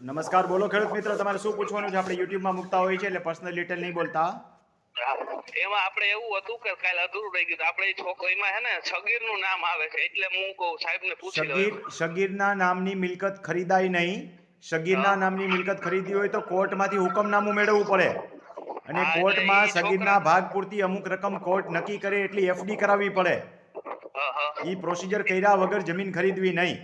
નમસ્કાર બોલો ખેડૂત મિત્રો તમારે શું પૂછવાનું છે? આપણે યુટ્યુબમાં મૂકતા હોય છે એટલે પર્સનલ ડિટેલ નહીં બોલતા. એમાં આપણે એવું હતું કે કાલ અધૂરું રહી ગયું આપણે છોકરીમાં હે ને સગીરનું નામ આવે છે એટલે હું કહું સાહેબ ને પૂછી સગીર. સગીરના નામની મિલકત ખરીદાય નહીં. સગીરના નામની મિલકત ખરીદી હોય તો કોર્ટમાંથી હુકમનામું મેળવવું પડે. અને કોર્ટમાં સગીરના ભાગ પૂરતી અમુક રકમ કોર્ટ નક્કી કરે એટલી એફડી કરાવવી પડે. હા. પ્રોસિજર કર્યા વગર જમીન ખરીદવી નહીં.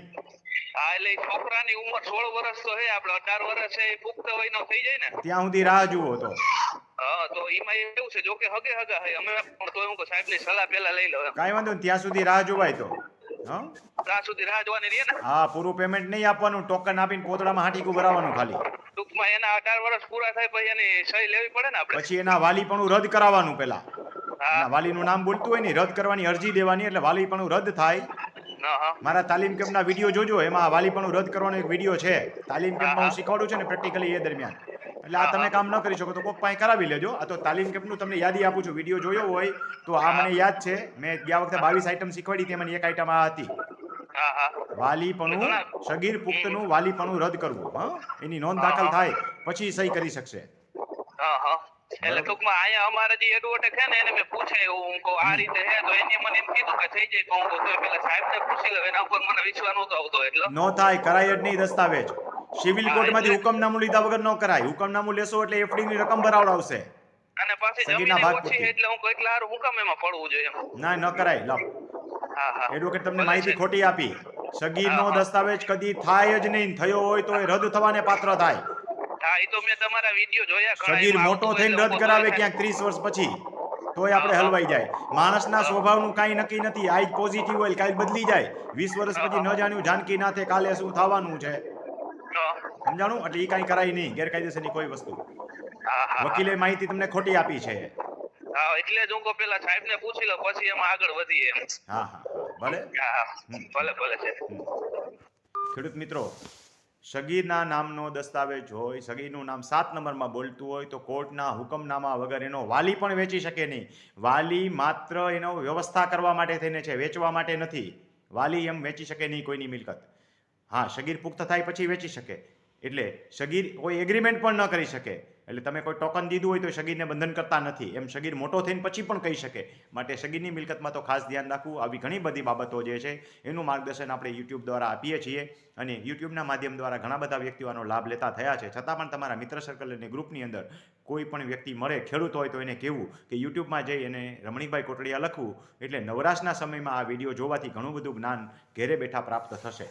એટલે છોકરાની ઉંમર સોળ વર્ષ તો હે આપણે અઢાર વર્ષ છે એ પુખ્ત વયનો થઈ જાય ને. ત્યાં સુધી રાહ જુઓ તો. હા તો એમાં એવું છે જો કે હગે હગા હે અમે પણ તો હું સાહેબની સલાહ પેલા લઈ લો કાઈ વાંધો ત્યાં સુધી રાહ જોવાય તો. હા? ત્યાં સુધી રાહ જોવાની રહે ને? હા પૂરું પેમેન્ટ નહીં આપવાનું ટોકન આપીને કોતડામાં હાટીકું ભરાવાનું ખાલી. ટૂંકમાં એના અઢાર વર્ષ પૂરા થાય પછી એની સહી લેવી પડે ને આપણે પછી એના વાલી પણ રદ કરાવવાનું પેલા હા. એના વાલીનું નામ બોલતું હોય ને રદ કરવાની અરજી દેવાની એટલે વાલી પણ રદ થાય. મારા તાલીમ કેમ્પના વીડિયો જોજો એમાં વાલીપણું રદ કરવાનો એક વીડિયો છે. તાલીમ કેમ્પમાં હું શીખવાડું છું ને પ્રેક્ટિકલી એ દરમિયાન. એટલે આ તમે કામ ન કરી શકો તો કોક પાસે કરાવી લેજો. આ તો તાલીમ કેમ્પનું તમને યાદી આપું છું વીડિયો જોયો હોય તો આ મને યાદ છે. મેં ગયા વખતે બાવીસ આઈટમ શીખવાડી તેમાંની એક આઈટમ આ હતી. વાલીપણું સગીર પુખ્તનું વાલીપણું રદ કરવું હા? એની નોંધ દાખલ થાય પછી સહી કરી શકશે. હા હા. એટલે ટૂંકમાં અહીંયા અમારે જે એડવોકેટ છે ને એને મેં પૂછાયું હું કહું આ રીતે છે તો એને મને એમ કીધું કે થઈ જાય તો હું કહું તો પેલા સાહેબને પૂછી લઉં એના ઉપર મને વિશ્વાસ નહોતો આવતો એટલે. નો થાય કરાય જ નહીં દસ્તાવેજ. સિવિલ કોર્ટમાંથી હુકમનામું લીધા વગર ન કરાય. હુકમનામું લેશો એટલે એફડી ની રકમ ભરાવડાવશે. અને પાછી જમીન ઓછી એટલે હું કહું એટલે હુકમ એમાં પડવું જોઈએ? ના ન કરાય લો હા હા. એડવોકેટ તમને માહિતી. ખોટી આપી. હા. દસ્તાવેજ કદી થાય જ નહીં. થયો હોય તો એ રદ થવાને પાત્ર થાય. હા એ તો મેં તમારા વિડિયો જોયા સગીર મોટો થઈને રદ કરાવે ક્યાંક ત્રીસ વર્ષ પછી તોય આપણે હલવાઈ જાય. માણસના સ્વભાવનું કાંઈ નક્કી નથી. આજ પોઝિટિવ હોય કાલ બદલી જાય. વીસ વર્ષ પછી ન જાણ્યું જાનકી નાથે કાલે શું થવાનું છે. સમજાણું? એટલે એ કાંઈ કરાય નહીં ગેરકાયદેસરની કોઈ વસ્તુ. વકીલે માહિતી તમને ખોટી આપી છે. હા એટલે જ હું પેલા સાહેબને પૂછી લઉં પછી એમાં આગળ વધીએ. હા હા ભલે? ભલે ભલે છે. ખેડૂત મિત્રો સગીરના નામનો દસ્તાવેજ હોય સગીરનું નામ સાત નંબરમાં બોલતું હોય, તો કોર્ટના હુકમનામા વગર એનો વાલી પણ વેચી શકે નહીં. વાલી માત્ર એનો વ્યવસ્થા કરવા માટે થઈને છે, વેચવા માટે નથી. વાલી એમ વેચી શકે નહીં કોઈની મિલકત. હા, સગીર પુખ્ત થાય પછી વેચી શકે. એટલે સગીર કોઈ એગ્રીમેન્ટ પણ ન કરી શકે. એટલે તમે કોઈ ટોકન દીધું હોય તો સગીરને બંધન કરતા નથી. એમ સગીર મોટો થઈને પછી પણ કહી શકે. માટે સગીરની મિલકતમાં તો ખાસ ધ્યાન રાખવું. આવી ઘણી બધી બાબતો જે છે, એનું માર્ગદર્શન આપણે યુટ્યુબ દ્વારા આપીએ છીએ અને યુટ્યુબના માધ્યમ દ્વારા ઘણા બધા વ્યક્તિઓ આનો લાભ લેતા થયા છે. છતાં પણ તમારા મિત્ર સર્કલ અને ગ્રુપની અંદર કોઈ પણ વ્યક્તિ મળે, ખેડૂત હોય તો એને કહેવું કે યુટ્યુબમાં જઈ અને રમણીકભાઈ કોટડિયા લખવું. એટલે નવરાશના સમયમાં આ વીડિયો જોવાથી ઘણું બધું જ્ઞાન ઘેરે બેઠા પ્રાપ્ત થશે.